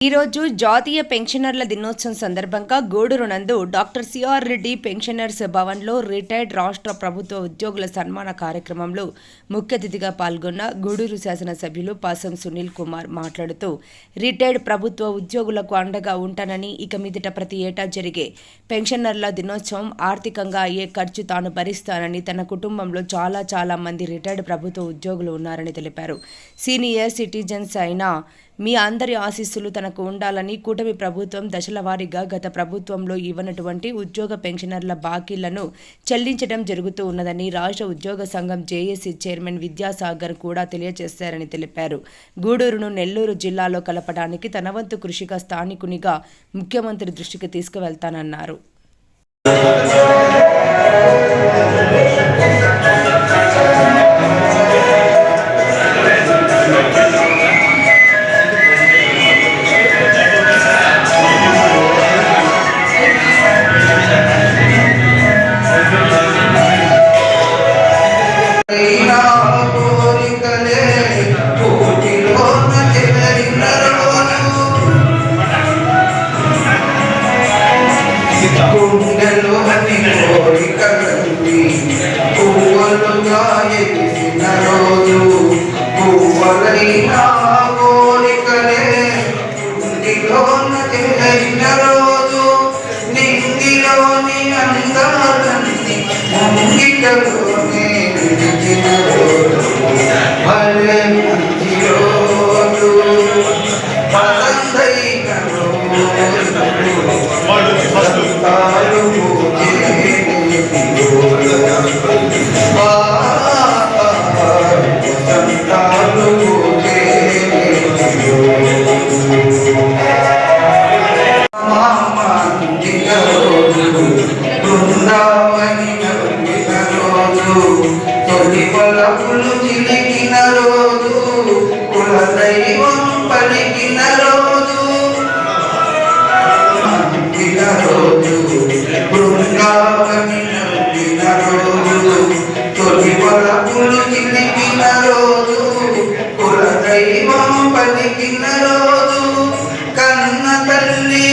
ఈరోజు జాతీయ పెన్షనర్ల దినోత్సవం సందర్భంగా గూడూరు నందు doctor C R Reddy pensioners భవన్లో రిటైర్డ్ రాష్ట్ర ప్రభుత్వ ఉద్యోగుల సన్మాన కార్యక్రమంలో ముఖ్య అతిథిగా పాల్గొన్న గూడూరు శాసనసభ్యులు పాసం సునీల్ కుమార్ మాట్లాడుతూ రిటైర్డ్ ప్రభుత్వ ఉద్యోగులకు అండగా ఉంటానని ఇక మీదట ప్రతి ఏటా జరిగే పెన్షనర్ల దినోత్సవం ఆర్థికంగా అయ్యే ఖర్చు తాను భరిస్తానని తన కుటుంబంలో చాలా చాలా మంది రిటైర్డ్ ప్రభుత్వ ఉద్యోగులు ఉన్నారని తెలిపారు. సీనియర్ సిటిజన్స్ అయిన మీ అందరి ఆశీస్సులు తనకు ఉండాలని కూటమి ప్రభుత్వం దశల వారీగా గత ప్రభుత్వంలో ఇవ్వనటువంటి ఉద్యోగ పెన్షనర్ల బాకీలను చెల్లించడం జరుగుతూ ఉన్నదని రాష్ట్ర ఉద్యోగ సంఘం జేఏసీ చైర్మన్ విద్యాసాగర్ కూడా తెలియజేశారని తెలిపారు. గూడూరును నెల్లూరు జిల్లాలో కలపడానికి తన వంతు కృషిగా స్థానికునిగా ముఖ్యమంత్రి దృష్టికి తీసుకువెళ్తానన్నారు. Thank you.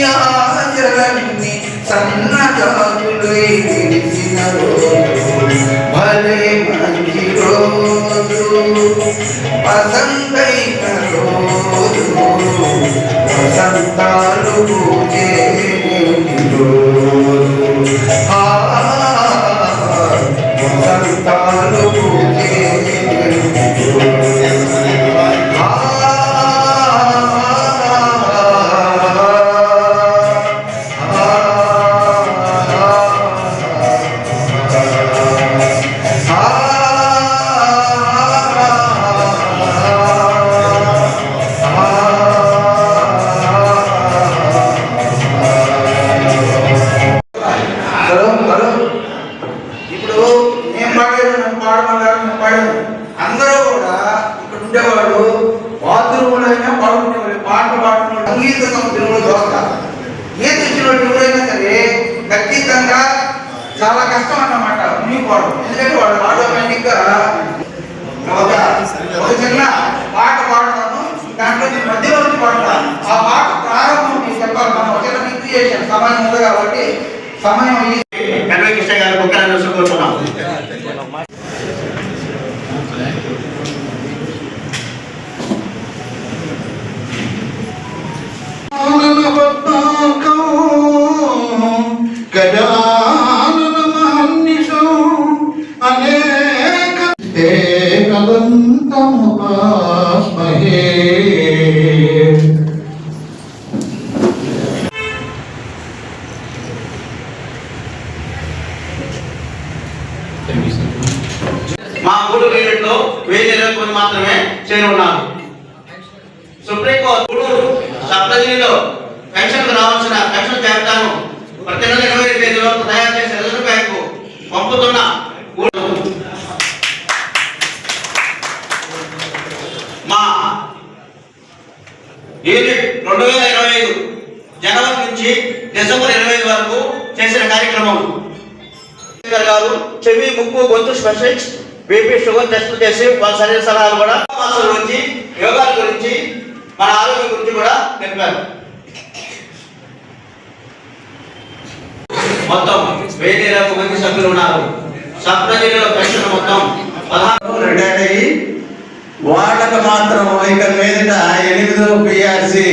తల్లి ఆచరణి సన్నజాతులై ఉండేవాళ్ళు బాత్రూములైనా అయినా పాడుకునేవాళ్ళు పాట పాడుకునే సంగీత సంస్థలు దోస్త ఏ వచ్చిన ఎవరైనా సరే ఖచ్చితంగా చాలా కష్టం అన్నమాట మీ పాడు ఎందుకంటే వాడు ఆటోమేటిక్గా ఒక ఒక చిన్న పాట పాడతాను దాంట్లో నేను మధ్యలో నుంచి పాడతాను ఆ పాట ప్రారంభం నేను చెప్పాలి మనం ఒక చిన్న క్రియేషన్ సమయం ఉంది కాబట్టి సమయం ఎన్వై కృష్ణ గారు ముఖ్యాన్ని చూసుకుంటున్నాం మా గూడూరు యూనిట్లో వెయ్యి ఇరవై మంది మాత్రమే చేరి ఉన్నారు సుప్రీంకోర్టు గూడూరు సప్తగిరిలో పెన్షన్ రావాల్సిన పెన్షన్ జాబితాను ప్రతి నెల ఇరవై తేదీలో తయారు చేసి రిజర్వ్ బ్యాంకు పంపుతున్న మా యూనిట్ రెండు వేల ఇరవై ఐదు జనవరి నుంచి డిసెంబర్ ఇరవై ఐదు వరకు చేసిన కార్యక్రమం. గారు గారు చెవి ముక్కు గొంతు స్పెషలిస్ట్ బీపీ షుగర్ టెస్ట్ చేసి వాళ్ళ శరీర సలహాలు కూడా మాసం గురించి యోగా గురించి మన ఆరోగ్యం గురించి కూడా తెలిపారు మొత్తం వెయ్యి ఇరవై మంది సభ్యులు ఉన్నారు. సప్న జిల్లాలో పెన్షన్ మొత్తం పదహారు. రిటైర్డ్ అయ్యి వాళ్ళకు మాత్రం ఇక మీదట ఎనిమిదో పిఆర్సీ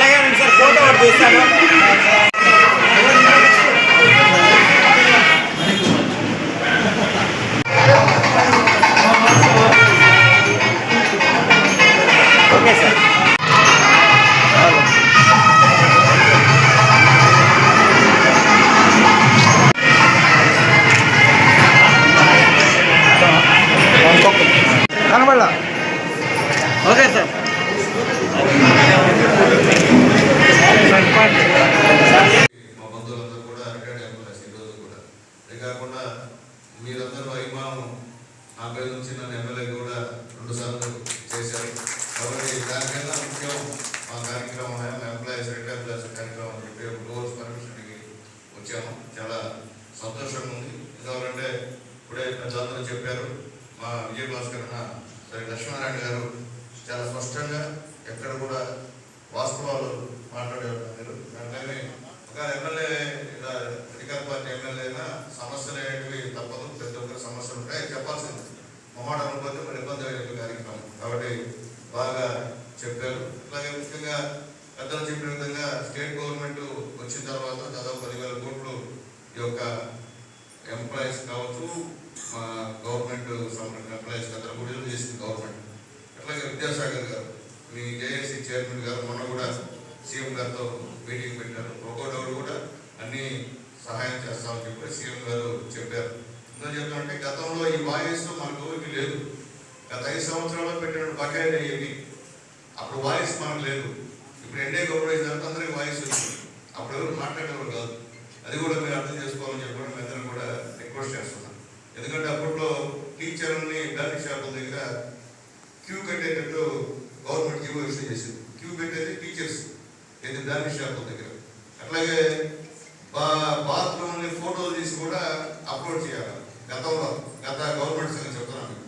అట్లాగే సార్ ఫోటో ఒకటి తీస్తాను. నారాయణ గారు చాలా స్పష్టంగా ఎక్కడ కూడా వాస్తవాలు మాట్లాడేవారు మీరు ఒక ఎమ్మెల్యే ఇలా అధికార పార్టీ ఎమ్మెల్యే అయినా సమస్యలు ఏంటివి తప్పదు. ప్రతి ఒక్కరి సమస్యలు ఉంటాయి. చెప్పాల్సింది. మొమాట అనుకోతే మరి ఇబ్బంది అయ్యే కార్యక్రమం. కాబట్టి బాగా చెప్పారు. అలాగే ముఖ్యంగా పెద్దలు చెప్పిన విధంగా స్టేట్ గవర్నమెంట్ వచ్చిన తర్వాత దాదాపు పదివేల కోట్లు ఈ యొక్క ఎంప్లాయీస్ కావచ్చు మా గవర్నమెంట్ ఎంప్లాయీస్ అందరూ కూడా చేసింది గవర్నమెంట్. అట్లాగే విద్యాసాగర్ గారు మీ జేఏసీ చైర్మన్ గారు మొన్న కూడా సీఎం గారితో మీటింగ్ పెట్టారు. ఒక్కొక్కరు కూడా అన్ని సహాయం చేస్తామని చెప్పి సీఎం గారు చెప్పారు. ఎందుకు చెప్తామంటే గతంలో ఈ వాయిస్ మనకు ఇవి లేదు. గత ఐదు సంవత్సరాల్లో పెట్టిన బకాయిలు ఇవి అప్పుడు వాయిస్ మనకు లేదు. ఇప్పుడు ఎన్డీ గవర్నమెంట్ తర్వాత వాయిస్ వచ్చింది అప్పుడు ఎవరు మాట్లాడేవారు కాదు. అది కూడా మీరు అర్థం చేసుకోవాలని చెప్పడం మీ కూడా రిక్వెస్ట్ చేస్తున్నాను ఎందుకంటే అప్పట్లో టీచర్ని క్యూ కట్టేటట్టు గవర్నమెంట్ క్యూ వ్యవస్థ చేసింది. క్యూ పెట్టేది టీచర్స్. ఇది డాడీ షాపుల దగ్గర. అట్లాగే బా బాత్రూమ్ని ఫోటోలు తీసి కూడా అప్లోడ్ చేయాలి. గతంలో గత గవర్నమెంట్ సంగతి చెప్తున్నాను మీకు.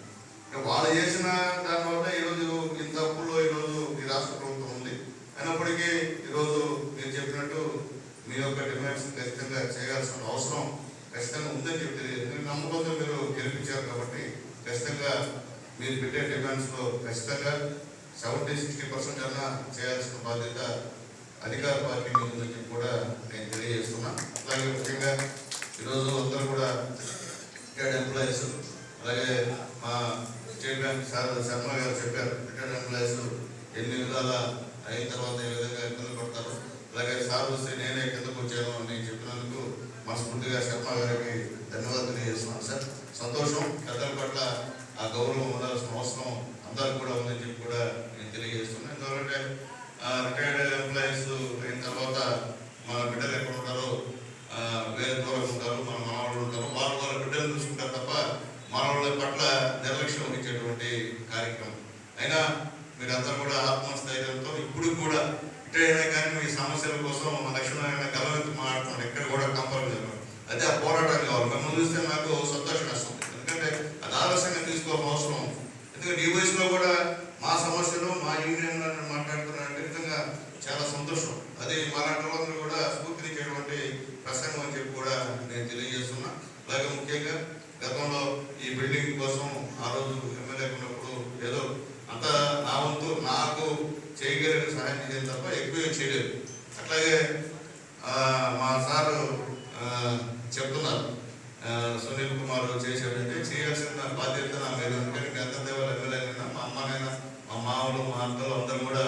ఇక వాళ్ళు చేసిన దానివల్ల ఈరోజు ఇంత అప్పుల్లో ఈరోజు ఈ రాష్ట్ర ప్రభుత్వం ఉంది అయినప్పటికీ ఈరోజు మీరు చెప్పినట్టు మీ యొక్క డిమాండ్స్ ఖచ్చితంగా చేయాల్సిన అవసరం ఖచ్చితంగా ఉందని చెప్పి మీరు నమ్మకంతో మీరు గెలిపించారు కాబట్టి ఖచ్చితంగా మీరు పెట్టే ఖచ్చితంగా సెవెంటీ సిక్స్టీ పర్సెంట్ అన్నా చేయాల్సిన బాధ్యత అధికార పార్టీ మీద ఉందని కూడా నేను తెలియజేస్తున్నా. అలాగే ముఖ్యంగా ఈరోజు అందరూ కూడా రిటైర్డ్ ఎంప్లాయీస్ అలాగే మా స్టేట్ బ్యాంక్ సార్ శర్మ గారు చెప్పారు రిటైర్డ్ ఎంప్లాయీస్ ఎన్ని విధాల అయిన తర్వాత ఏ విధంగా ఇబ్బందులు పడతారు అలాగే సార్ వస్తే నేనే కిందకు వచ్చాను అని చెప్పినందుకు మనస్ఫూర్తిగా శర్మ గారికి ధన్యవాదాలు తెలియజేస్తున్నాను. సార్ సంతోషం పెద్దల పట్ల ఆ గౌరవం ఉండాల్సిన అవసరం అందరికి కూడా ఉందని చెప్పి కూడా నేను తెలియజేస్తున్నాను. ఎందుకంటే రిటైర్డ్ ఎంప్లాయీస్ అయిన తర్వాత మన బిడ్డలు ఎక్కడ ఉంటారో వేరే దూరం ఉంటారు మన మనవాళ్ళు ఉంటారు వాళ్ళు వాళ్ళ బిడ్డలు చూసుకుంటారు తప్ప మనవాళ్ళ పట్ల నిర్లక్ష్యం వహించేటువంటి కార్యక్రమం. అయినా మీరందరూ కూడా ఆత్మస్థైర్యంతో ఇప్పుడు కూడా ఇటే కానీ మీ సమస్యల కోసం మన లక్ష్మణ గలవెత్తి మాట్లాడుతున్నారు. ఎక్కడ కూడా కంపల్సరీ అదే ఆ పోరాటం కావాలి. మిమ్మల్ని చూస్తే నాకు సంతోషం వస్తుంది ఎందుకంటే అది ఆలస్యంగా తీసుకోవాల్సిన అవసరం ఉంది. ఎందుకంటే ఈ వయసులో కూడా మా సమస్యలు మా యూనియన్ మాట్లాడుతున్నారంటే నిజంగా చాలా సంతోషం అది మాలాంటి వాళ్ళందరూ కూడా స్ఫూర్తినిచ్చేటువంటి ప్రసంగం అని చెప్పి కూడా నేను తెలియజేస్తున్నా అలాగే ముఖ్యంగా గతంలో ఈ బిల్డింగ్ కోసం ఆ రోజు ఎమ్మెల్యే ఉన్నప్పుడు ఏదో అంత నా వంతు నాకు చేయలేదు తప్ప ఎక్కువ చేయలేదు. అట్లాగే మా సారు ఆ, చెప్తున్నారు. సునీల్ కుమార్ చేశాడంటే చేయాల్సిన బాధ్యత నా మీద. అందుకని మీ అందరి దేవాల ఎమ్మెల్యేనైనా మా అమ్మనైనా మా మామలు మా అత్తలు అందరూ కూడా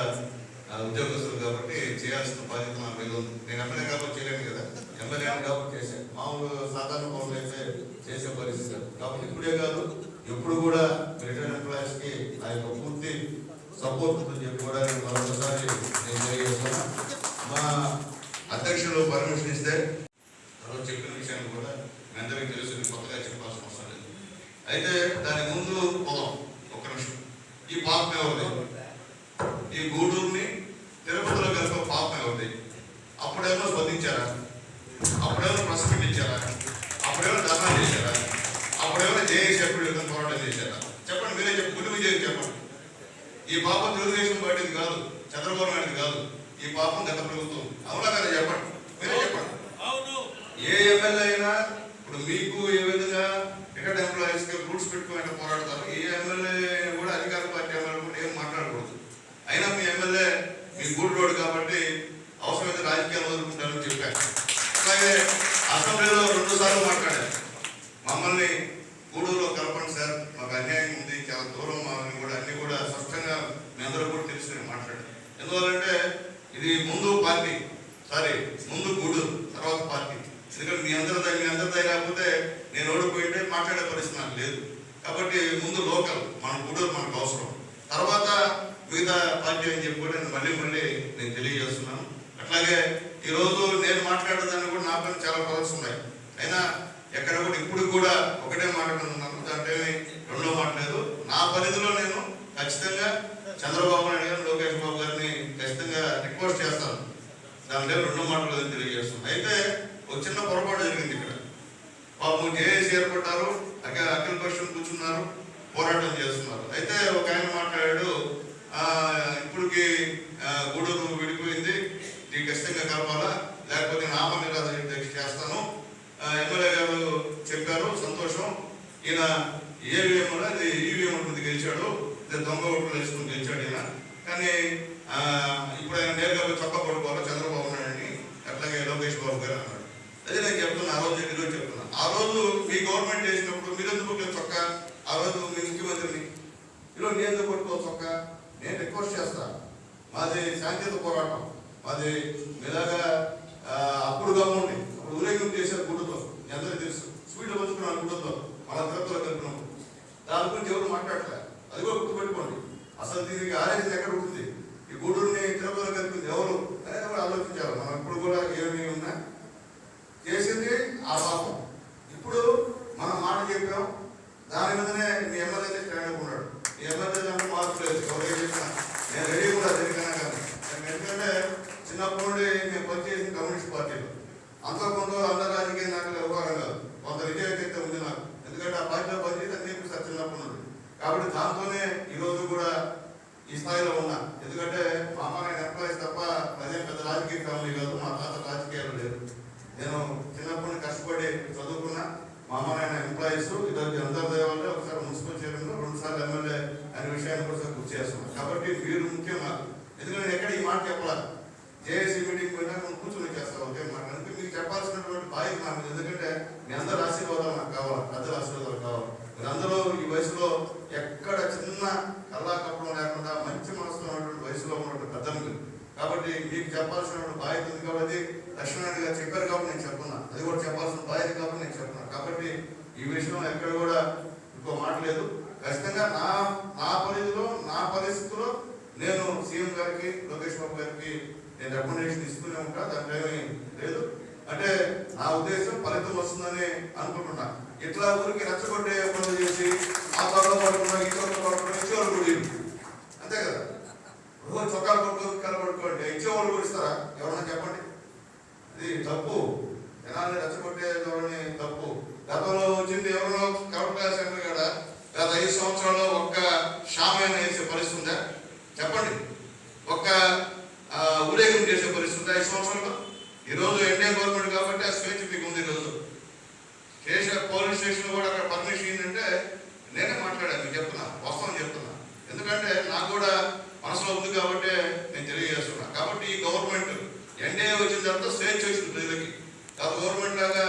ఉద్యోగస్తులు కాబట్టి చేయాల్సిన బాధ్యత నా మీద ఉంది. నేను ఎమ్మెల్యే కాబట్టి చేయలేను కదా. ఎమ్మెల్యే కాబట్టి చేశాను మామూలు సాధారణ పనులు అయితే చేసే పరిస్థితి కాబట్టి ఇప్పుడే కాదు ఎప్పుడు కూడా రిటైర్డ్ ఎంప్లాయీస్కి ఆ యొక్క పూర్తి సపోర్ట్ ఉందని చెప్పి కూడా నేను మరొకసారి నేను తెలియజేస్తున్నా. మా అధ్యక్షులు పర్మిషన్ ఇస్తే తర్వాత చెప్పిన విషయాన్ని కూడా మీ అందరికీ తెలుసు కొత్తగా చెప్పాల్సిన అవసరం లేదు. అయితే దాని ముందు పోదాం ఒక నిమిషం. ఈ పాపం ఎవరిది? ఈ గూడూరుని తిరుపతిలో కలిపే పాపం ఎవరిది? అప్పుడేమో స్పందించారా? అప్పుడేమో ప్రసంగించారా అప్పుడేమో ధర్నా చేశారా? అప్పుడేమో జేఏసీ అప్పుడు యుద్ధం పోరాటం చేశారా? చెప్పండి మీరే చెప్పు గుడి విజయం ఈ పాపం తెలుగుదేశం పార్టీది కాదు చంద్రబాబు నాయుడు కాదు. ఈ పాపం గత ప్రభుత్వం. అవునా కదా? చెప్పండి. మీరే చెప్పండి. ఏ ఎమ్మెల్యే అయినా ఇప్పుడు మీకు ఏ విధంగా టికెట్ ఎంప్లాయీస్కి రూల్స్ పెట్టుకుని పోరాడతారు? ఏ ఎమ్మెల్యే కూడా అధికార పార్టీ ఎమ్మెల్యే కూడా ఏం మాట్లాడకూడదు. అయినా మీ ఎమ్మెల్యే మీ గూడు రోడ్ కాబట్టి అవసరమైతే రాజకీయాలు వదులుకుంటారని చెప్పారు. అలాగే అసెంబ్లీలో రెండు సార్లు మాట్లాడారు. మమ్మల్ని గూడూరులో కలపండి సార్. మాకు అన్యాయం దూరం మాకు కూడా అన్నీ కూడా స్పష్టంగా మీ అందరూ కూడా తెలుసుకుని నేను ఎందువల్లంటే ఇది ముందు పార్టీ సారీ ముందు గుడు తర్వాత పార్టీ. ఎందుకంటే మీ అందరి దగ్గర మీ అందరి దగ్గర లేకపోతే నేను ఓడిపోయింటే మాట్లాడే పరిస్థితి నాకు లేదు. కాబట్టి ముందు లోకల్ మన గూడూరు మనకు అవసరం. తర్వాత మిగతా పార్టీ అని చెప్పి కూడా నేను మళ్ళీ మళ్ళీ నేను తెలియజేస్తున్నాను. అట్లాగే ఈరోజు నేను మాట్లాడేదాన్ని కూడా నా పైన చాలా పవర్స్ ఉన్నాయి. అయినా ఎక్కడ కూడా ఇప్పుడు కూడా ఒకటే మాట్లాడుతున్నాను దాంట్లో రెండో మాట లేదు. నా పరిధిలో నేను ఖచ్చితంగా చంద్రబాబు నాయుడు గారు లోకేష్ బాబు గారిని ఖచ్చితంగా రిక్వెస్ట్ చేస్తాను. దాంట్లో రెండో మాటలు లేదని తెలియజేస్తాను. అయితే ఒక చిన్న పొరపాటు జరిగింది ఇక్కడ. పాపం జేఏసీ ఏర్పడ్డారు అక్కడ అఖిల పక్షం కూర్చున్నారు పోరాటం చేస్తున్నారు. అయితే ఒక ఆయన మాట్లాడాడు ఇప్పటికి గూడూరు విడిపోయింది దీనికి ఖచ్చితంగా కలపాలా? లేకపోతే నామ నిరాధ చేస్తాను. ఎమ్మెల్యే గారు చెప్పారు సంతోషం. ఈయన ఏవిఎం అది ఈవీఎం ఉంటుంది గెలిచాడు దొంగ ఓట్లు వేసుకుని గెలిచాడు ఈయన. కానీ ఇప్పుడు ఆయన నేరుగా చొక్క పడుకోవాలి చంద్రబాబు నాయుడిని అట్లాగే లోకేష్ బాబు గారు అన్నాడు. అదే నేను చెప్తున్నా ఆ రోజు ఈరోజు చెప్తున్నా. ఆ రోజు మీ గవర్నమెంట్ చేసినప్పుడు మీరు ఎందుకు కొట్టారు చొక్కా? ఆ రోజు మీ ముఖ్యమంత్రిని. ఈరోజు నేను ఎందుకు పట్టుకో చొక్కా? నేను రిక్వెస్ట్ చేస్తా. మాది శాంతియుత పోరాటం. మాది మెదగా అప్పుడు గమ్ము అప్పుడు ఊరేగింపు చేశారు గుడ్డతో మీ అందరికీ తెలుసు స్వీట్లు పంచుకున్నాను గుడ్డతో మళ్ళా తిరుపతిలో కలిపినప్పుడు దాని గురించి ఎవరు మాట్లాడలే అది కూడా గుర్తుపెట్టుకోండి అసలు దీనికి ఆలోచన ఎక్కడ ఉంటుంది ఈ గూడూరుని తిరుపతిలో కలిపింది ఎవరు అనేది కూడా ఆలోచించాలి మనం ఇప్పుడు కూడా ఏమి ఉన్నా చేసింది ఆ పాపం ఇప్పుడు మనం మాట చెప్పాం దాని మీదనే మీ ఎమ్మెల్యే స్టాండ్ ఉన్నాడు మీ ఎమ్మెల్యే దాంట్లో మార్పు లేదు ఎవరికి చెప్పినా నేను రెడీ కూడా దేనికైనా కానీ నేను ఎందుకంటే చిన్నప్పటి నుండి మేము పనిచేసిన కమ్యూనిస్ట్ పార్టీలో అంతో కొంత అందరు రాజకీయ నాయకులు వ్యవహారం కాదు కొంత విజయత అయితే ఉంది నాకు ఎందుకంటే ఆ పార్టీలో పనిచేసి అన్ని నేర్పిస్తారు చిన్నప్పటి నుండి కాబట్టి దాంతోనే ఈ రోజు కూడా ఈ స్థాయిలో ఉన్నా ఎందుకంటే మా అమ్మ నేను ఎంప్లాయీస్ తప్ప అదే పెద్ద రాజకీయ ఫ్యామిలీ కాదు మా తాత రాజకీయాలు లేదు నేను చిన్నప్పటి నుండి కష్టపడి చదువుకున్నా మా అమ్మ నాయన ఎంప్లాయీస్ ఇద్దరు అందరి దేవాలే ఒకసారి మున్సిపల్ చైర్మన్ రెండు సార్లు ఎమ్మెల్యే అనే విషయాన్ని కూడా గుర్తు చేస్తున్నాను కాబట్టి మీరు ముఖ్యం నాకు ఎందుకంటే నేను ఎక్కడ ఈ మాట చెప్పలేదు. జేఏసీ మీటింగ్ పోయినా మనం కూర్చొని చేస్తాం ఓకే? మాట అంటే మీకు చెప్పాల్సినటువంటి బాధ్యత నా ఎందుకంటే మీ అందరి ఆశీర్వాదాలు నాకు కావాలి పెద్దల ఆశీర్వాదాలు కావాలి. మీరు అందరూ ఈ వయసులో ఎక్కడ చిన్న కల్లా కప్పడం లేకుండా మంచి మనసులో ఉన్నటువంటి వయసులో ఉన్నటువంటి పెద్దలు కాబట్టి మీకు చెప్పాల్సినటువంటి బాధ్యత ఉంది కాబట్టి లక్ష్మణ్ గారు చెప్పారు కాబట్టి నేను చెప్తున్నా అది కూడా చెప్పాల్సిన బాధ్యత కాబట్టి నేను చెప్తున్నా కాబట్టి ఈ విషయంలో ఎక్కడ కూడా ఇంకో మాట లేదు ఖచ్చితంగా నా నా పరిధిలో నా పరిస్థితిలో నేను సీఎం గారికి లోకేష్ బాబు గారికి నేను రికమెండేషన్ ఇస్తూనే ఉంటా దాంట్లో ఏమీ లేదు. అంటే నా ఉద్దేశం ఫలితం వస్తుందని అనుకుంటున్నా. ఇట్లా ఊరికి రెచ్చగొట్టే పనులు చేసి ఆ త్వరలో పడుకున్నా ఈ త్వరలో పడుకున్నా ఇచ్చేవాళ్ళు కూడా అంతే కదా? రోజు చొక్కాలు పట్టుకో కలబడుకోండి ఇచ్చేవాళ్ళు కూడా ఇస్తారా? ఎవరన్నా చెప్పండి. ఇది తప్పు. జనాన్ని రెచ్చగొట్టే ధోరణి తప్పు. గతంలో వచ్చింది ఎవరినో కలపకాయ సెంటర్ కాడ గత ఐదు సంవత్సరాల్లో ఒక్క షామైన వేసే పరిస్థితి ఉందా? చెప్పండి. ఒక్క నిర్వీర్యం చేసే పరిస్థితి ఐదు సంవత్సరాలుగా ఈరోజు ఎన్డీఏ గవర్నమెంట్ కాబట్టి ఆ స్వేచ్ఛ మీకు ఉంది ఈరోజు కేసీఆర్ పోలీస్ స్టేషన్ కూడా అక్కడ పర్మిషన్ ఏంటంటే నేనే మాట్లాడాను మీకు చెప్తున్నా వాస్తవం చెప్తున్నా. ఎందుకంటే నాకు కూడా మనసులో ఉంది కాబట్టి నేను తెలియజేస్తున్నా. కాబట్టి ఈ గవర్నమెంట్ ఎన్డీఏ వచ్చిన తర్వాత స్వేచ్ఛ వచ్చింది ప్రజలకి. కాదు గవర్నమెంట్ లాగా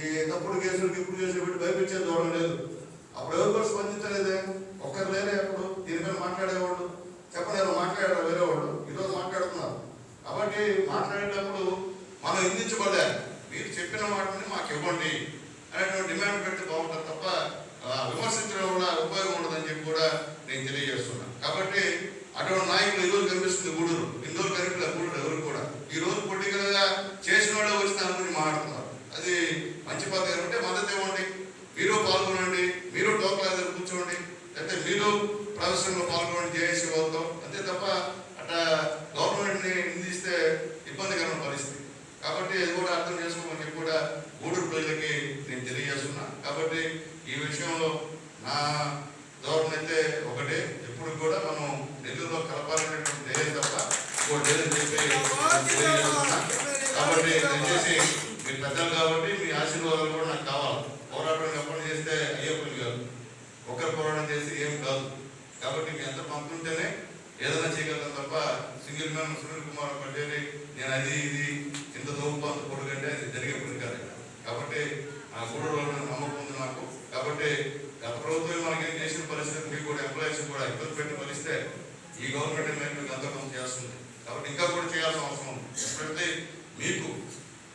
ఈ తప్పుడు కేసులు ఇప్పుడు కేసులు పెట్టి భయపించేది దూరం లేదు. అప్పుడు ఎవరు కూడా స్పందించలేదే. ఒక్కరు లేరే అప్పుడు. దీనిపైన మాట్లాడేవాళ్ళు చెప్పలేరు మాట్లాడారు వేరే వాళ్ళు ఈరోజు మాట్లాడుతున్నారు. కాబట్టి మాట్లాడేటప్పుడు మనం ఇందించబడ్డారు. మీరు చెప్పిన మాటని మాకు ఇవ్వండి అనేటువంటి డిమాండ్ పెడితే బాగుంటుంది తప్ప విమర్శించడం కూడా ఉపయోగం ఉండదని చెప్పి కూడా నేను తెలియజేస్తున్నాను కాబట్టి అటువంటి నాయకులు ఈరోజు కనిపిస్తుంది గూడూరు. ఇన్ని రోజులు గూడూరు ఎవరు కూడా. ఈ రోజు పొట్టికలుగా చేసిన వాళ్ళు వచ్చిన గురించి మాట్లాడుతున్నారు. అది మంచి పద్ధతి అంటే మద్దతు ఇవ్వండి.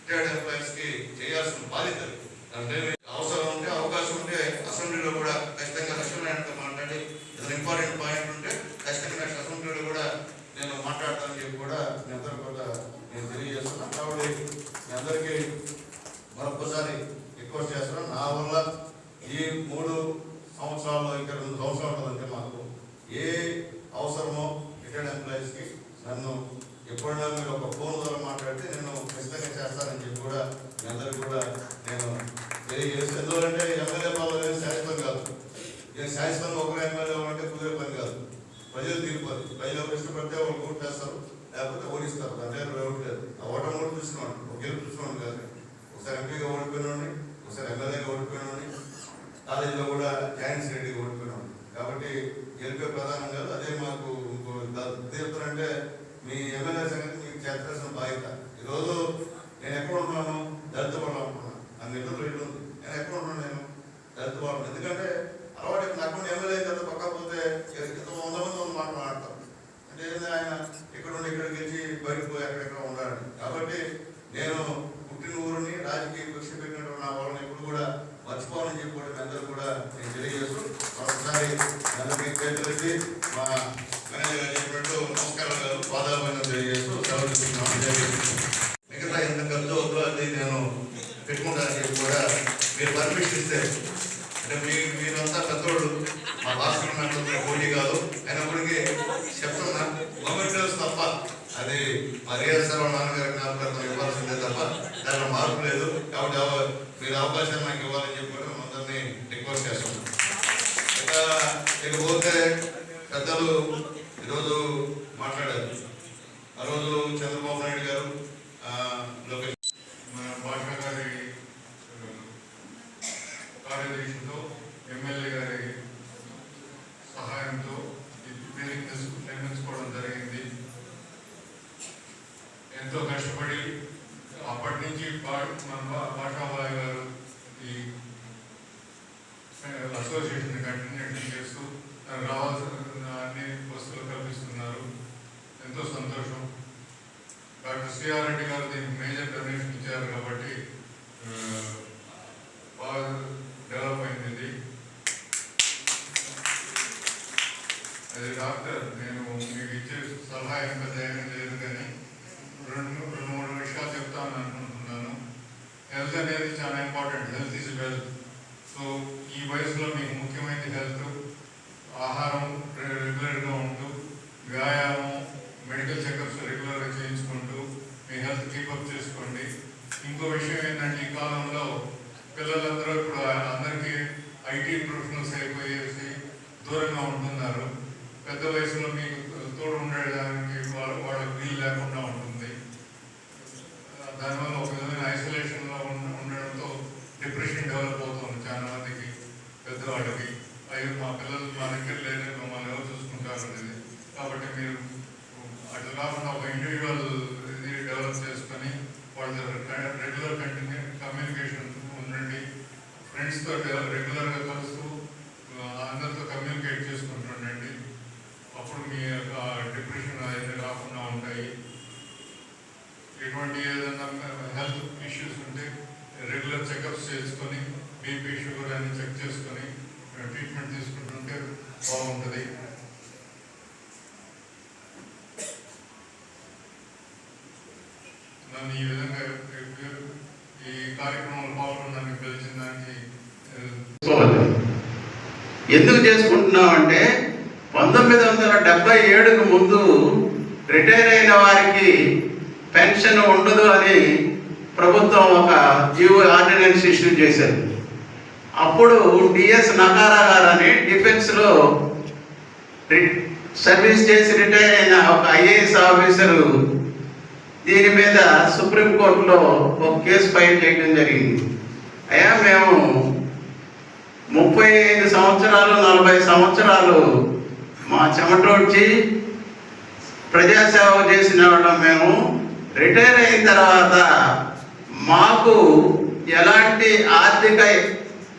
రిటైర్డ్ ఎంప్లాయీస్కి చేయాల్సిన బాధ్యత చెప్తున్నారంటే మీ ఎమ్మెల్యే సంగతి మీకు చేర్చాల్సిన బాధ్యత. ఈరోజు నేను ఎక్కడ ఉన్నాను? దళిత వాళ్ళు అనుకున్నాను అన్ని ఇల్లు ఉంది. నేను ఎక్కడ ఉన్నాను నేను? దళిత వాళ్ళు ఎందుకంటే ఇకపోతే పెద్దలు ఈరోజు మాట్లాడారు. ఆ రోజు చంద్రబాబు నాయుడు గారు హెల్త్ సో ఈ వయసులో మీకు ముఖ్యమైనది హెల్త్ ఆహారం రెగ్యులర్గా ఉంటూ వ్యాయామం మెడికల్ చెకప్స్ రెగ్యులర్గా చేయించుకుంటూ మీ హెల్త్ కీపప్ చేసుకోండి. ఇంకో విషయం ఏంటంటే ఈ కాలంలో పిల్లలందరూ ఇప్పుడు అందరికీ ఐటీ ప్రొఫెషనల్స్ అయిపోయేసి దూరంగా ఉంటున్నారు. పెద్ద వయసులో మీకు తోడు ఉండడానికి ఎటువంటి ఏదైనా హెల్త్ ఇష్యూస్ ఉంటే రెగ్యులర్ చెకప్స్ చేసుకొని బీపీ షుగర్ అని చెక్ చేసుకొని ట్రీట్మెంట్ తీసుకుంటుంటే బాగుంటుంది. నన్ను ఈ విధంగా ఈ కార్యక్రమంలో పాల్గొనడానికి పిలిచిన దానికి ఎందుకు చేసుకుంటున్నాం అంటే పంతొమ్మిది వందల డెబ్బై ఏడుకు ముందు రిటైర్ అయిన వారికి పెన్షన్ ఉండదు అని ప్రభుత్వం ఒక జీవో ఆర్డినెన్స్ ఇష్యూ చేశారు అప్పుడు డిఎస్ నకారా గారు అని డిఫెన్స్లో రి- సర్వీస్ చేసి రిటైర్ అయిన ఒక ఐఏఎస్ ఆఫీసరు దీని మీద సుప్రీంకోర్టులో ఒక కేసు ఫైల్ చేయడం జరిగింది. అయ్యా మేము ముప్పై ఐదు సంవత్సరాలు నలభై సంవత్సరాలు మా చెమటోడ్చి ప్రజాసేవ చేసిన వాళ్ళం మేము. రిటైర్ అయిన తర్వాత మాకు ఎలాంటి ఆర్థిక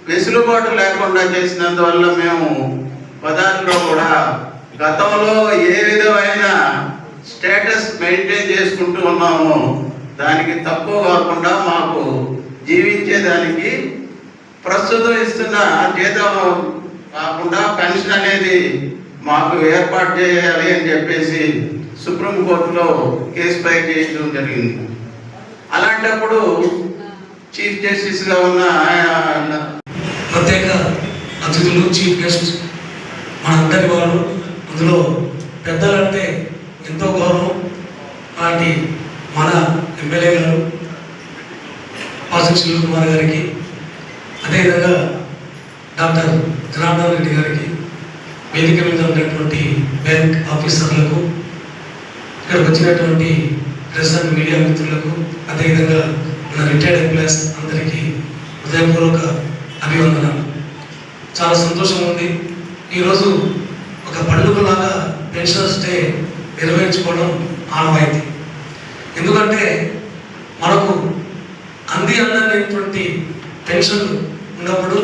వెసులుబాటు లేకుండా చేసినందువల్ల మేము పదార్థంలో కూడా గతంలో ఏ విధమైన స్టేటస్ మెయింటైన్ చేసుకుంటూ ఉన్నామో దానికి తక్కువ కాకుండా మాకు జీవించేదానికి ప్రస్తుతం ఇస్తున్న జీతం కాకుండా పెన్షన్ అనేది మాకు ఏర్పాటు చేయాలి అని చెప్పేసి సుప్రీంకోర్టులో కేసు ఫైల్ చేయడం జరిగింది. అలాంటప్పుడు చీఫ్ జస్టిస్గా ఉన్న ఆయన ప్రత్యేక అతిథులు చీఫ్ గెస్ట్ మనందరి వారు అందులో పెద్దలంటే ఎంతో గౌరవం. అలాంటి మన ఎమ్మెల్యే గారు పాసక్ శివ కుమార్ గారికి అదేవిధంగా డాక్టర్ జనార్దన్ రెడ్డి గారికి వేదిక మీద ఉన్నటువంటి బ్యాంక్ ఆఫీసర్లకు ఇక్కడికి వచ్చినటువంటి ప్రెస్ అండ్ మీడియా మిత్రులకు అదేవిధంగా మన రిటైర్డ్ ఎంప్లాయీస్ అందరికీ హృదయపూర్వక అభివందనాలు. చాలా సంతోషం ఉంది. ఈరోజు ఒక పండుగలాగా పెన్షనర్స్ డే నిర్వహించుకోవడం ఆనవాయితీ. ఎందుకంటే మనకు అంది అందనటువంటి పెన్షన్ ఉన్నప్పుడు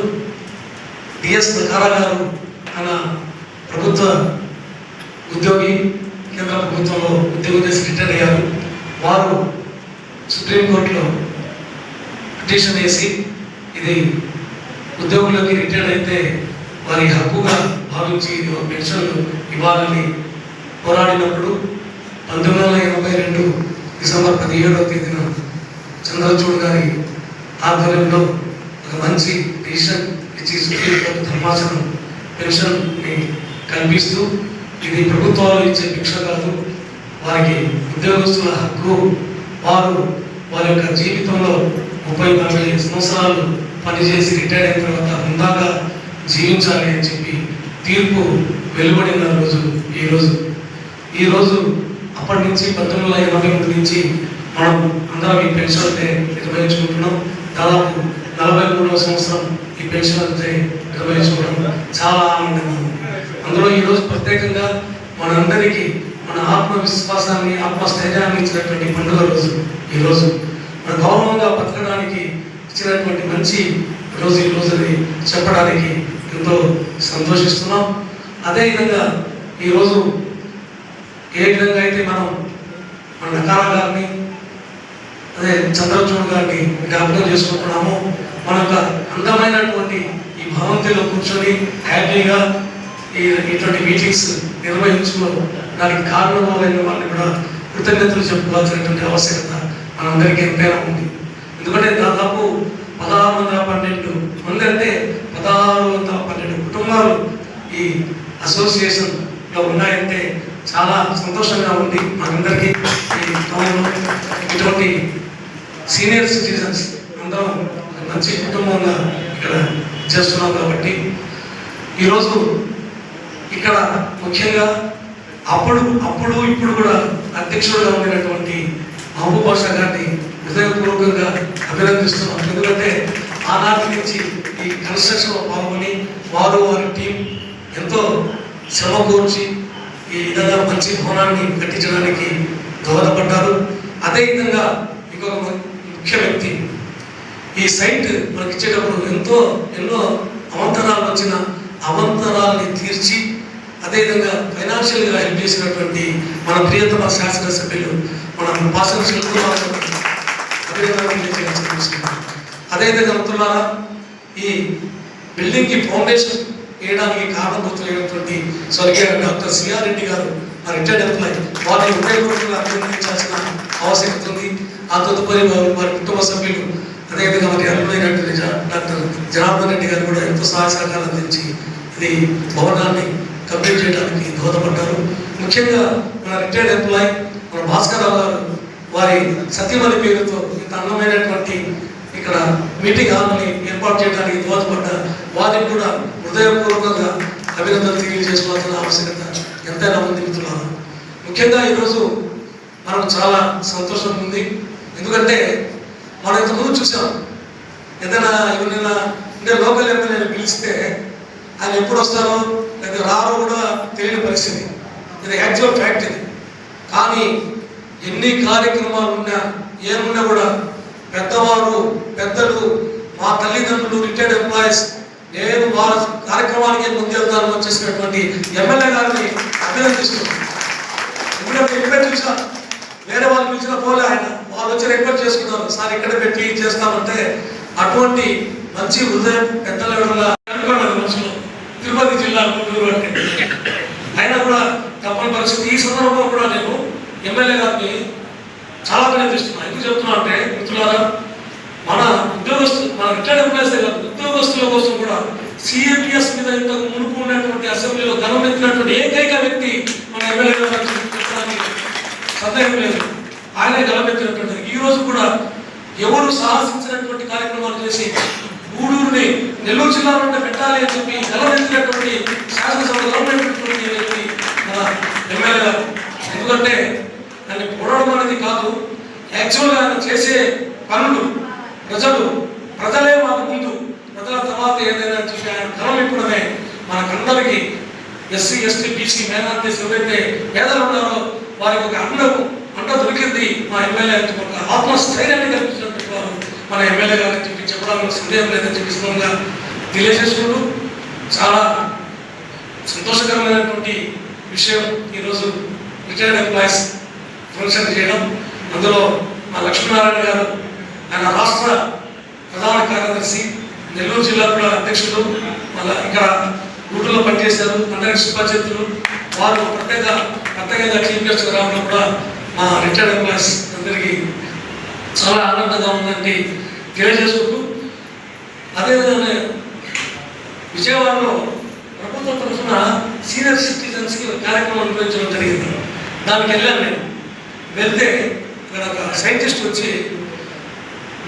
డిఎస్ నకారా గారు మన ప్రభుత్వ ఉద్యోగి కేంద్ర ప్రభుత్వంలో ఉద్యోగం చేసి రిటైర్ అయ్యారు. వారు సుప్రీంకోర్టులో పిటిషన్ వేసి ఇది ఉద్యోగులకి రిటైర్ అయితే వారి హక్కుగా భావించి ఇది ఒక పెన్షన్ ఇవ్వాలని పోరాడినప్పుడు పంతొమ్మిది వందల ఎనభై రెండు డిసెంబర్ పదిహేడవ తేదీన చంద్రచూడ్ గారి ఆధ్వర్యంలో ఒక మంచి డిసిషన్ ఇచ్చి సుప్రీంకోర్టు ధర్మాసనం పెన్షన్ని కల్పిస్తూ ఇది ప్రభుత్వాలు ఇచ్చే భిక్ష కాదు వారికి ఉద్యోగస్తుల హక్కు వారు వారి యొక్క జీవితంలో ముప్పై నలభై సంవత్సరాలు పనిచేసి రిటైర్ అయిన తర్వాత హుందాగా జీవించాలి అని చెప్పి తీర్పు వెలువడిన రోజు ఈరోజు రోజు. ఈ రోజు అప్పటి నుంచి పంతొమ్మిది వందల ఎనభై మూడు నుంచి మనం అందరం ఈ పెన్షన్ డే నిర్వహించుకుంటున్నాం. దాదాపు నలభై మూడవ సంవత్సరం ఈ పెన్షన్ డే నిర్వహించుకోవడం చాలా ఆనందంగా ఉంది. అందులో ఈరోజు ప్రత్యేకంగా మనందరికీ మన ఆత్మవిశ్వాసాన్ని ఆత్మస్థైర్యాన్ని ఇచ్చినటువంటి పండుగ రోజు ఈరోజు మన గౌరవంగా బతకడానికి ఇచ్చినటువంటి మంచి రోజు ఈ రోజుని చెప్పడానికి ఎంతో సంతోషిస్తున్నాం. అదేవిధంగా ఈరోజు ఏ విధంగా అయితే మనం మన నకాల గారిని అదే చంద్రచూడ్ గారిని జ్ఞాపకం చేసుకుంటున్నాము మన యొక్క అందమైనటువంటి ఈ భవంతిలో కూర్చొని హ్యాపీగా ఇటువంటి మీటింగ్స్ నిర్వహించుకోవడానికి కారణమైన వాళ్ళని కూడా కృతజ్ఞతలు చెప్పుకోవాల్సినటువంటి ఆవశ్యకత మనందరికీ ఎంతైనా ఉంది. ఎందుకంటే దాదాపు పదహారు వందల పన్నెండు మంది అంటే పదహారు వందల పన్నెండు కుటుంబాలు ఈ అసోసియేషన్లో ఉన్నాయంటే చాలా సంతోషంగా ఉంది మనందరికీ. ఈ టౌన్లో ఇటువంటి సీనియర్ సిటిజన్స్ అందరం మంచి కుటుంబంగా ఇక్కడ చేస్తున్నాం కాబట్టి ఈరోజు ఇక్కడ ముఖ్యంగా అప్పుడు అప్పుడు ఇప్పుడు కూడా అధ్యక్షుడుగా ఉండినటువంటి మహబూబ్ భాష గారిని హృదయపూర్వకంగా అభినందిస్తున్నాం. ఎందుకంటే ఆనాటి నుంచి ఈ కన్స్ట్రక్షన్లో పాల్గొని వారు వారి టీం ఎంతో శ్రమ కోర్చి ఈ విధంగా మంచి భవనాన్ని కట్టించడానికి దోహదపడ్డారు. అదేవిధంగా ఇంకొక ముఖ్య వ్యక్తి ఈ సైట్ మనకి ఇచ్చేటప్పుడు ఎంతో ఎన్నో అవంతరాలు వచ్చిన అవంతరాల్ని తీర్చి అదేవిధంగా ఫైనాన్షియల్గా హెల్ప్ చేసినటువంటి మన ప్రియతమ శాసనసభ్యులు మన భాషణ శిల్పులు అభినందనలు అదేవిధంగా మిత్రులారా ఈ బిల్డింగ్కి ఫౌండేషన్ వేయడానికి కారణభూతులైనటువంటి స్వర్గీయ డాక్టర్ సిఆర్ రెడ్డి గారు ఆ రిటైర్డ్ ఎంప్లాయ్. వారిని హృదయపూర్వకంగా అభినందించాల్సిన ఆవశ్యకత ఉంది. ఆ తదుపరి వారి వారి కుటుంబ సభ్యులు అదేవిధంగా మరి అల్లుడైనటువంటి జా- డాక్టర్ జనార్దన్ రెడ్డి గారు కూడా ఎంతో సహాయ సహకారాలు అందించి ఇది భవనాన్ని కంప్లీట్ చేయడానికి దోహదపడ్డారు. ముఖ్యంగా మన రిటైర్డ్ ఎంప్లాయ్ మన భాస్కరరావు గారు వారి సత్యమణి పేరుతో ఇంత అందమైనటువంటి ఇక్కడ మీటింగ్ హాల్ని ఏర్పాటు చేయడానికి దోహదపడ్డ వారికి కూడా హృదయపూర్వకంగా అభినందనలు తెలియజేసుకోవాల్సిన ఆవశ్యకత ఎంతైనా ఉంది మిత్రులారా. ముఖ్యంగా ఈరోజు మనకు చాలా సంతోషం ఉంది. ఎందుకంటే మనం ఇంతకుముందు చూసాం ఏదైనా ఎవరైనా అంటే లోకల్ ఎమ్మెల్యేని పిలిస్తే ఆయన ఎప్పుడు వస్తారో లేదా రారో కూడా తెలియని పరిస్థితి. ఇది యాక్చువల్ ఫ్యాక్ట్ ఇది. కానీ ఎన్ని కార్యక్రమాలు ఉన్నా ఏమున్నా కూడా పెద్దవారు పెద్దలు మా తల్లిదండ్రులు రిటైర్డ్ ఎంప్లాయీస్ నేను వారి కార్యక్రమానికి ముందుకెళ్తాను వచ్చేసినటువంటి ఎమ్మెల్యే గారిని అభినందిస్తున్నాను. ఇప్పుడు రిక్వెస్ట్ చూసా వేరే వాళ్ళు పిలిచిన పోలే ఆయన. వాళ్ళు వచ్చి రిక్వెస్ట్ చేసుకున్నారు. సార్ ఇక్కడ పెట్టి చేస్తామంటే అటువంటి మంచి హృదయం పెద్దల మనుషులు మనసులో తిరుపతి జిల్లా గుంటూరు అంటే. అయినా కూడా తప్పని పరిస్థితి. ఈ సందర్భంలో కూడా నేను ఎమ్మెల్యే గారిని చాలా ప్రయత్నిస్తున్నాను ఎందుకు చెప్తున్నా అంటే మిత్రులారా మన ఉద్యోగస్తులు మన రిటైర్డ్ ఎంప్లాయీస్ కాదు ఉద్యోగస్తుల కోసం కూడా సిఎంపిఎస్ మీద ఇంతకు మునుపు ఉన్నటువంటి అసెంబ్లీలో గమనించినటువంటి ఏకైక వ్యక్తి మన ఎమ్మెల్యే గారు సందేహం లేదు. ఆయనే గలమెత్తినటువంటిది ఈ రోజు కూడా ఎవరు సాహసించినటువంటి కార్యక్రమాలు చేసి గూడూరుని నెల్లూరు జిల్లాలో పెట్టాలి అని చెప్పి గలమెత్తినటువంటి శాసనసభలో గలమెత్తినటువంటి వ్యక్తి మన ఎమ్మెల్యే గారు. ఎందుకంటే దాన్ని పొడవడం అనేది కాదు యాక్చువల్గా ఆయన చేసే పనులు ప్రజలు ప్రజలే మాకు ముందు ప్రజల తర్వాత ఏదైనా చెప్పి ఆయన కలం ఇప్పుడమే మనకందరికీ. ఎస్సీ ఎస్టీ బీసీ మేనార్టీస్ ఎవరైతే పేదలు ఉన్నారో వారికి ఒక అండము అండ దొరికింది మా ఎమ్మెల్యే ఒక ఆత్మస్థైర్యాన్ని కల్పించినట్టు మన ఎమ్మెల్యే గారిని చెప్పి చెప్పడానికి సందేహం లేదని చెప్పి సందర్భంగా తెలియజేసుకుంటూ చాలా సంతోషకరమైనటువంటి విషయం ఈరోజు రిటైర్డ్ ఎంప్లాయీస్ ఫంక్షన్ చేయడం. అందులో మా లక్ష్మీనారాయణ గారు ఆయన రాష్ట్ర ప్రధాన కార్యదర్శి నెల్లూరు జిల్లా కూడా అధ్యక్షుడు మళ్ళీ ఇక్కడ గూడూరులో పనిచేశారు. అందరికి శుభాచేతులు వారు ప్రత్యేక ప్రత్యేకంగా చీఫ్ గెస్ట్ రావడం కూడా మా రిటైర్డ్ ఎంప్లాయీస్ అందరికీ చాలా ఆనందంగా ఉందండి తెలియజేసుకుంటూ అదేవిధంగా విజయవాడలో ప్రభుత్వం తరఫున సీనియర్ సిటిజన్స్కి కార్యక్రమం నిర్వహించడం జరిగింది. దానికి వెళ్ళాను నేను. వెళ్తే ఇక్కడ ఒక సైంటిస్ట్ వచ్చి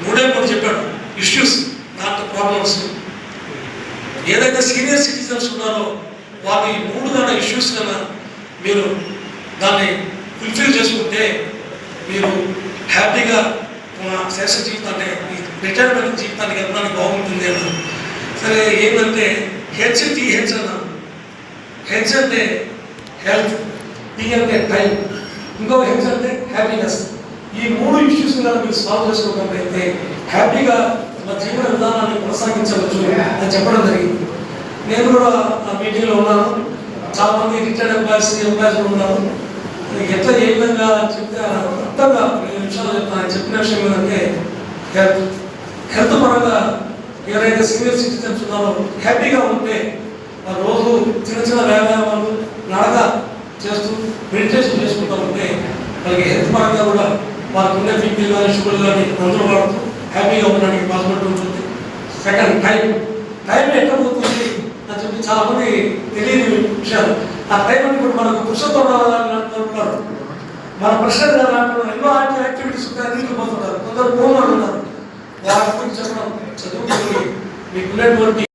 మూడే మూడు చెప్పాడు ఇష్యూస్ నాట్ ప్రాబ్లమ్స్. ఏదైతే సీనియర్ సిటిజన్స్ ఉన్నారో వాటి ఈ మూడు గల ఇష్యూస్ కన్నా మీరు దాన్ని ఫుల్ఫిల్ చేసుకుంటే మీరు హ్యాపీగా మన శేష జీవితాన్ని రిటైర్మెంట్ జీవితానికి ఎంత బాగుంటుంది అన్నారు సరే ఏంటంటే హెచ్ టి హెచ్ అన్నాను హెచ్ అంటే హెల్త్ టీ అంటే టైం ఇంకో హెచ్ అంటే హ్యాపీనెస్ ఈ మూడు ఇష్యూస్ కనుక మీరు సాల్వ్ చేసుకోగలిగితే హ్యాపీగా మా జీవన విధానాన్ని కొనసాగించవచ్చు అని చెప్పడం జరిగింది. నేను కూడా ఆ మీటింగ్లో ఉన్నాను. చాలామంది రిటైర్డ్ ఎంప్లాయీస్ ఎంప్లాయీస్ ఉన్నాను ఎట్లా ఏ విధంగా చెప్తే మొత్తంగా ఆయన చెప్పిన విషయం ఏంటంటే హెల్త్ హెల్త్ పరంగా ఎవరైతే సీనియర్ సిటిజన్స్ ఉన్నారో హ్యాపీగా ఉంటే రోజు చిన్న చిన్న వ్యాయామాలు నడక చేస్తూ మెడిటేషన్ చేసుకుంటూ ఉంటే వాళ్ళకి హెల్త్ పరంగా కూడా వాళ్ళకు ఉన్న బీపీలు కానీ షుగర్ కానీ మందులు వాడుతూ హ్యాపీగా ఉండడానికి పాసిబిలిటీ ఉంటుంది. సెకండ్ టైం టైం ఎక్కడ పోతుంది అని చెప్పి చాలామంది తెలియని విషయాలు. ఆ టైం అంటే ఇప్పుడు మనకు పురుషత్వం అంటున్నారు మన ప్రశ్న గారు ఎన్నో యాక్టివ్ యాక్టివిటీస్ ఉంటాయి నీళ్ళు పోతుంటారు. కొందరు పోవాలి ఉన్నారు వారి గురించి చెప్పడం చదువుకొని మీకున్నటువంటి